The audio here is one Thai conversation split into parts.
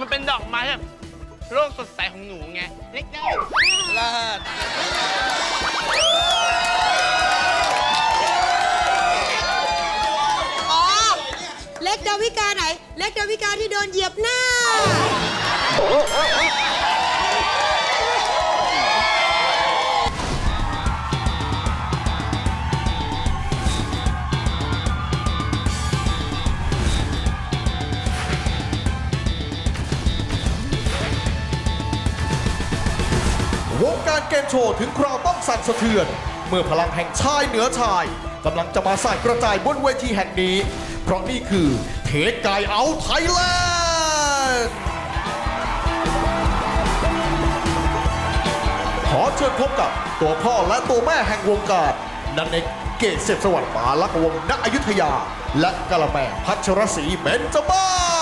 มันเป็นดอกไม้แบบโลกสดใสของหนูไงเล็กได้เลิศอ๋อ เล็กดาวิกาไหน เล็กดาวิกาที่โดนเหยียบหน้า ชว์ถึงคราวต้องสั่นสะเทือน เมื่อพลังแห่งชายเหนือชายกำลังจะมาสายกระจายบนเวทีแห่งนี้ เพราะนี่คือเทสกายเอาไทยแลนด์ขอเชิญพบกับตัวพ่อและตัวแม่แห่งวงการนันเอกเกษเสพสวัสดิ์ปาลักวงศ์ณอยุธยา และกะละแมพัชรศรีเบญจมา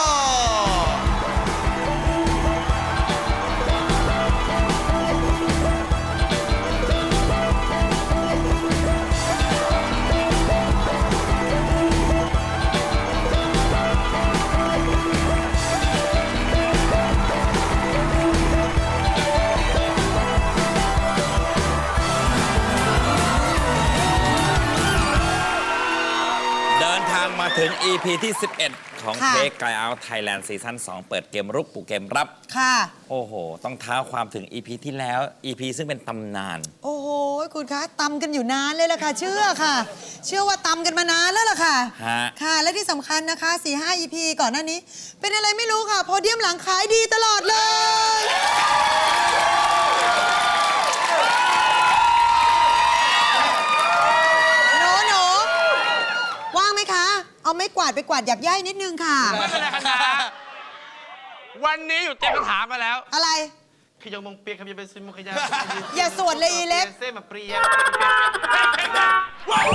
EP ที่ 11 ของค่ะ เทคไกเอาไทยแลนด์ซีซั่น2เปิดเกมรุกปูเกมรับ ค่ะ โอ้โห ต้องเท้าความถึง EP ที่แล้ว EP ซึ่งเป็นตำนาน โอ้โห คุณคะตำกันอยู่นานเลยล่ะค่ะ เชื่อค่ะ เชื่อว่าตำกันมานานแล้วล่ะค่ะ ฮะ ค่ะ และที่สำคัญนะคะ4 5 EP ก่อนหน้านี้ เป็นอะไรไม่รู้ค่ะ โพเดียมหลังขายดีตลอดเลย หนูหนูว่างไหมคะ เอาไม้กวาดไปกวาดหยักย่ายนิดนึงค่ะ ไม่เป็นไรคณะวันนี้อยู่เต็มคำถามมาแล้วอะไร ขยงมงเปียกขยงเป็นซิมงขยะอย่าสวดเลยอีเล็ก เส้นมาเปรียนะวัน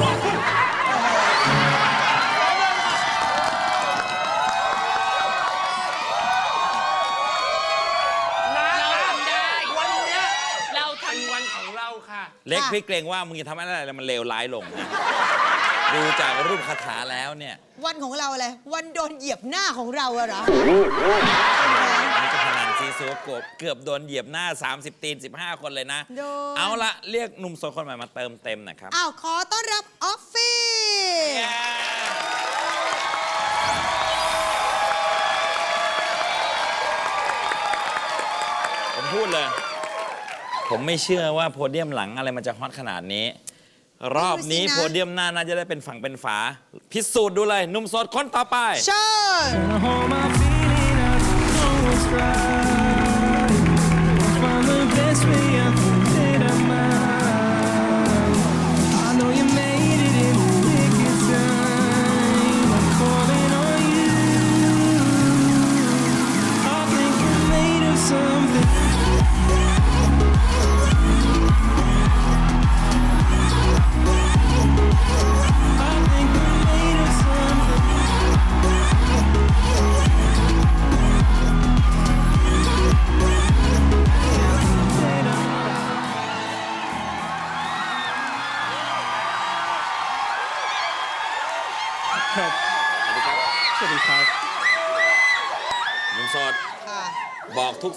เนี้ยเราเป็นวันของเราค่ะเล็กค่ะพี่เกรงว่ามึงจะทำอะไรมันเลวร้ายลงนะ ดูจากรูปคาถาแล้วเนี่ยวันของเราอะไร วันโดนเหยียบหน้าของเราอะเหรออันนี้ก็พนันซีซัวกบเกือบโดนเหยียบหน้า 30 ตีน 15 คนเลยนะ โดนเอาละเรียกหนุ่มโสดคนใหม่มาเติมเต็มหนะครับ อ้าวขอต้อนรับออฟฟี่ผมพูดเลย ผมไม่เชื่อว่าโพเดียมหลังอะไรมันจะฮอตขนาดนี้ รอบนี้ดูสินะโพเดียมหน้าน่าจะได้เป็นฝั่งเป็นฝา พิสูจน์ดูเลยหนุ่มโสดคนต่อไป เชิญ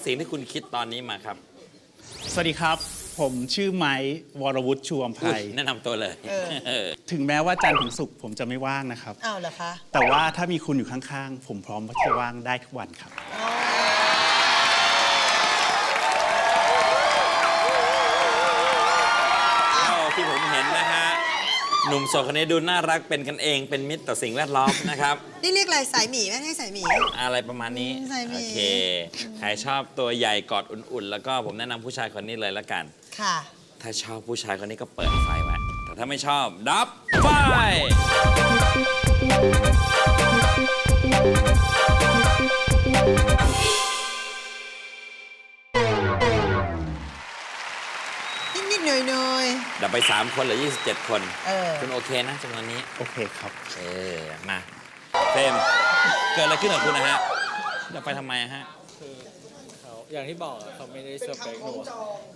สิ่งที่คุณคิดตอนนี้มาครับสวัสดีครับ ผมชื่อไม้วรวุฒิชูอมไพอุ๊รยแนะนำตัวเลยเออเออถึงแม้ว่าจันทร์ถึงศุกร์ผมจะไม่ว่างนะครับ อ้าวเหรอคะแต่ว่าถ้ามีคุณอยู่ข้างๆ ผมพร้อมที่จะว่างได้ทุกวันครับเหนุ่มโสดคนนี้ดูน่ารักเป็นกันเองเป็นมิตรต่อสิ่งแวดล้อมนะครับ นี่เรียกอะไรสายหมีไหมให้สายหมีอะไรประมาณนี้ ใส่หมีโอเค ใครชอบตัวใหญ่กอดอุ่นๆ แล้วก็ผมแนะนำผู้ชายคนนี้เลยละกัน ค่ะ ถ้าชอบผู้ชายคนนี้ก็เปิดไฟไว้ แต่ถ้าไม่ชอบ ดับไฟ นิดๆหน่อยดับไป 3 คนเหรือ 27 คน เออ คุณโอเคนะจำนวนนี้ โอเคครับ เออ มาเฟรมเกิดอะไรขึ้นกับคุณนะฮะดับไฟทำไมอะฮะเขาอย่างที่บอกอะเขาไม่ได้สเปคหนู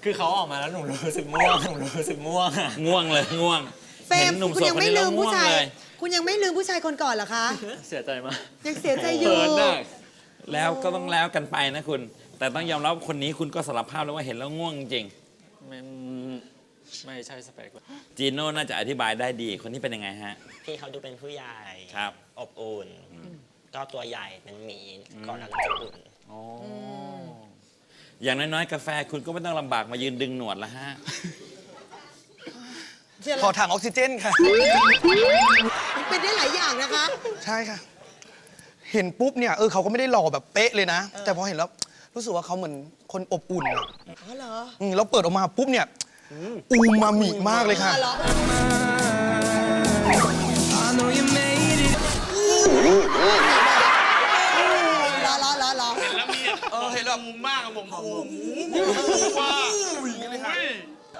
คือเขาออกมาแล้วหนูรู้สึกม่วงหนูรู้สึกม่วงอะง่วงเลยง่วงๆเฟรห็มนหนุ่มคุณโสดยังคนไม่นี้ลืแล้วมง่ผู้วงชายเลยคุณยังไม่ลืมผู้ชายคนก่อนเหรอคะ เสียใจมากยังเสียใจอยู่ เขินได้เแล้วก็ต้องแล้วกันไปนะคุณ แต่ต้องยอมรับว่าคนนี้คุณก็สารภาพแล้วว่าเห็นแล้วง่วงจริง ไม่ไม่ใช่สเปคเลยจีโน่น่าจะอธิบายได้ดี คนนี้เป็นยังไงฮะ พี่เขาดูเป็นผู้ใหญ่ครับ อบอุ่น ก็ตัวใหญ่เป็นหมีก่อนแล้วก็จะอุ่นอย่างน้อยๆ กาแฟคุณก็ไม่ต้องลำบากมายืนดึงหนวดละฮะ ขอถังออกซิเจนค่ะ เป็นได้หลายอย่างนะคะ ใช่ค่ะ เห็นปุ๊บเนี่ยเออเขาก็ไม่ได้หล่อแบบเป๊ะเลยนะ แต่พอเห็นแล้ว รู้สึกว่าเขาเหมือนคนอบอุ่นอะอ๋อเหรออืมแล้วเปิดออกมาปุ๊บเนี่ยอูมามิมากเลยค่ะ อ๋อเหรอ I know you made it. รอรอรอรอเออเห็นแล้ว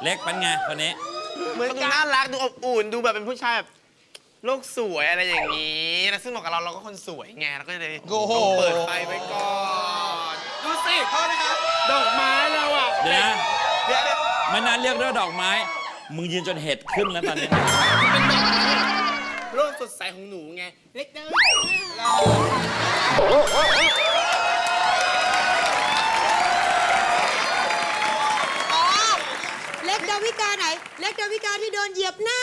เล็กเป็นไงคนนี้ เหมือนดูน่ารักดูอบอุ่นดูแบบเป็นผู้ชายแบบโลกสวยอะไรอย่างนี้แล้วซึ่งเหมาะกับเราเราก็คนสวยไงเราก็เลยโอ้โหต้องเปิดไฟไว้ก่อน ดูสิโทษนะครับดอกไม้เราอะเดี๋ยวนะเดี๋ยวเดี๋ยวไม่นานเรียกด้วยดอกไม้ มึงยืนจนเห็ดขึ้นแล้วตอนนี้ โลกสดใสของหนูไง เล็กน้อยอ๋อเล็กดาวิกาไหน เล็กดาวิกาที่โดนเหยียบหน้า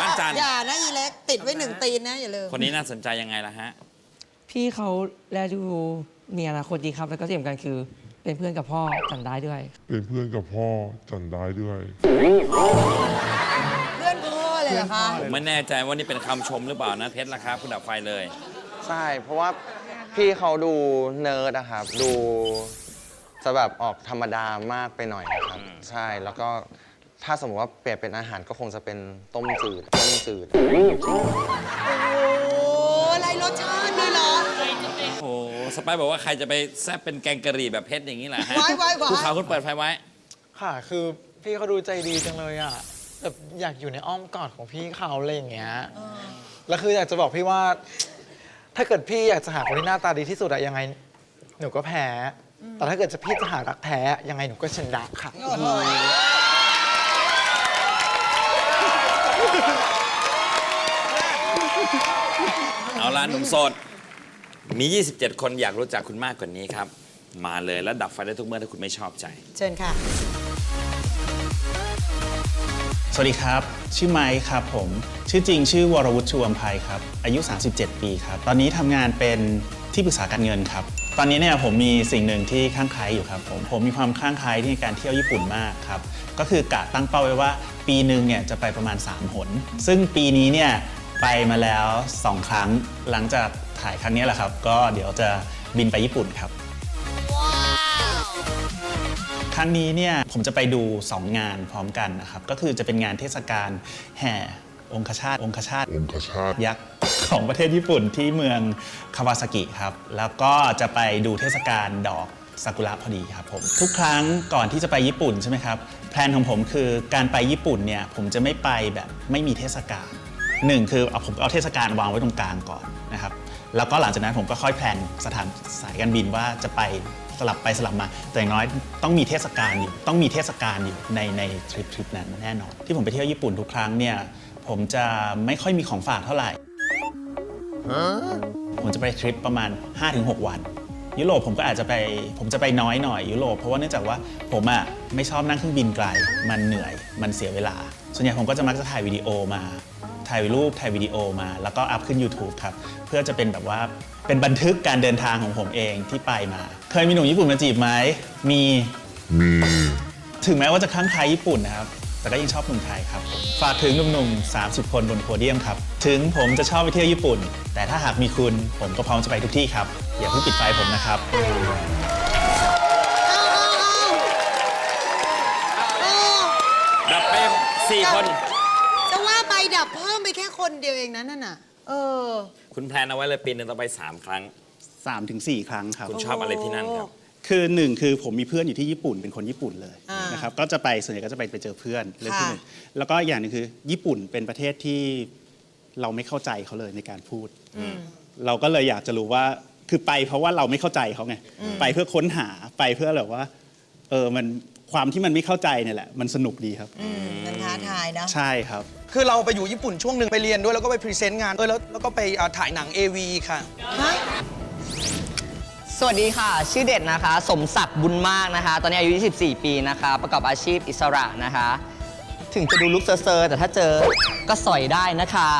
ปั้นจันทร์อย่านะอีเล็กติดไว้หนึ่งตีนนะอย่าลืมคนนี้น่าสนใจยังไงล่ะฮะ พี่เขาแลดูมีอนาคตดีครับ แล้วก็ที่สำคัญคือเป็นเพื่อนกับพ่อจันได้ด้วย เป็นเพื่อนกับพ่อจันได้ด้วย เพื่อนพ่อเลยเหรอคะผมไม่แน่ใจว่านี่เป็นคำชมหรือเปล่านะเพชรราคาคุณดับไฟเลย ใช่ เพราะว่าพี่เขาดูเนิร์ดอะครับ ดูจะแบบออกธรรมดามากไปหน่อยนะครับ ใช่ แล้วก็ ถ้าสมมติว่าเปลี่ยนเป็นอาหารก็คงจะเป็นต้มจืดต้มจืด โอ้อะไรรสชาติเลยเหรอ โอ้โหสไปซ์บอกว่าใครจะไปแซ่บเป็นแกงกะหรี่แบบเพชรอย่างนี้แหละฮะไว้ไว้ไว้ภูเขาคุณเปิดไฟไว้ ค่ะ คือพี่เขาดูใจดีจังเลยอะแบบอยากอยู่ในอ้อมกอดของพี่เขาอะไรอย่างเงี้ยแล้วคืออยากจะบอกพี่ว่า ถ้าเกิดพี่อยากจะหาคนที่หน้าตาดีที่สุดอะยังไง หนูก็แพ้ แต่ถ้าเกิดจะพี่จะหารักแท้ยังไงหนูก็ชนะค่ะ เอาล่ะหนุ่มโสด มี 27 คนอยากรู้จักคุณมากกว่านี้ครับ มาเลยแล้วดับไฟได้ทุกเมื่อถ้าคุณไม่ชอบใจ เชิญค่ะ สวัสดีครับ ชื่อไมค์ครับผม ชื่อจริงชื่อวรวุฒิชูอัมภัยครับ อายุ 37 ปีครับ ตอนนี้ทำงานเป็นที่ปรึกษาการเงินครับ ตอนนี้เนี่ยผมมีสิ่งหนึ่งที่ข้างใคล้ายอยู่ครับผม ผมมีความข้างใคล้ายในการเที่ยวญี่ปุ่นมากครับ ก็คือกะตั้งเป้าไว้ว่า ปีหนึ่งเนี่ยจะไปประมาณ 3 หน ซึ่งปีนี้เนี่ย ไปมาแล้ว 2 ครั้งหลังจากถ่ายครั้งนี้แหละครับ ก็เดี๋ยวจะบินไปญี่ปุ่นครับ ครั้งนี้เนี่ยผมจะไปดู 2 งานพร้อมกันนะครับ ก็คือจะเป็นงานเทศกาลแห่องคชาตองคชาตองคชาตยักษ์ของประเทศญี่ปุ่นที่เมืองคาวาซากิครับ แล้วก็จะไปดูเทศกาลดอกซากุระพอดีครับผมทุกครั้งก่อนที่จะไปญี่ปุ่นใช่ไหมครับแพลนของผมคือการไปญี่ปุ่นเนี่ยผมจะไม่ไปแบบไม่มีเทศกาล หนึ่งคือเอาผมเอาเทศกาลวางไว้ตรงกลางก่อนนะครับแล้วก็หลังจากนั้นผมก็ค่อยแพลนสถานสายการบินว่าจะไปสลับไปสลับมา แต่อย่างน้อยต้องมีเทศกาลอยู่ต้องมีเทศกาลอยู่ในในทริปทริปนั้นแน่นอน ที่ผมไปเที่ยวญี่ปุ่นทุกครั้งเนี่ยผมจะไม่ค่อยมีของฝากเท่าไหร่ผมจะไปทริปประมาณ 5-6 วันยุโรปผมก็อาจจะไปผมจะไปน้อยหน่อยยุโรปเพราะว่าเนื่องจากว่าผมอะไม่ชอบนั่งเครื่องบินไกล มันเหนื่อยมันเสียเวลา ส่วนใหญ่ผมก็จะมักจะถ่ายวิดีโอมา ถ่ายรูปถ่ายวิดีโอมา แล้วก็อัพขึ้น YouTube ครับ เพื่อจะเป็นแบบว่าเป็นบันทึกการเดินทางของผมเองที่ไปมา เคยมีหนุ่มญี่ปุ่นมาจีบไหมมีมีถึงแม้ว่าจะคลั่งไคล้ญี่ปุ่นนะครับ แต่ก็ยังชอบเมืองไทยครับ ฝากถึงหนุ่มๆ30 คนบนโพเดียมครับ ถึงผมจะชอบไปเที่ยวญี่ปุ่น แต่ถ้าหากมีคุณผมก็พร้อมจะไปทุกที่ครับ อย่าเพิ่งปิดไฟผมนะครับดับไป4คน จะว่าไปดับเพิ่มไปแค่คนเดียวเองนะนั่นน่ะ เออ คุณแพลนเอาไว้เลยปีหนึงต้องไป3ครั้ง3-4ครั้งครับ คุณชอบอะไรที่นั่นครับ คือหนึ่งคือผมมีเพื่อนอยู่ที่ญี่ปุ่นเป็นคนญี่ปุ่นเลยอ่านนะครับก็จะไปส่วนใหญ่ก็จะไปไปเจอเพื่อนเรื่องที่ค่ะหนึ่งแล้วก็อย่างหนึงคือ ญี่ปุ่นเป็นประเทศที่เราไม่เข้าใจเขาเลยในการพูด เราก็เลยอยากจะรู้ว่าคือไปเพราะว่าเราไม่เข้าใจเขาไงไปเพื่อค้นหาไปเพื่อแบบว่าเออมัน ความที่มันไม่เข้าใจเนี่ยแหละมันสนุกดีครับ อืมมันท้าทายเนอะใช่ครับ คือเราไปอยู่ญี่ปุ่นช่วงหนึ่งไปเรียนด้วยแล้วก็ไปพรีเซนต์งานด้วยแล้วแล้วก็ไปอ่าถ่ายหนัง AV ค่ะ สวัสดีค่ะ ชื่อเด็ดนะคะ สมศักดิ์บุญมากนะคะ ตอนนี้อายุ 24 ปีนะคะ ประกอบอาชีพอิสระนะคะ ถึงจะดูลุกเซอร์ๆแต่ถ้าเจอก็สอยได้นะคะ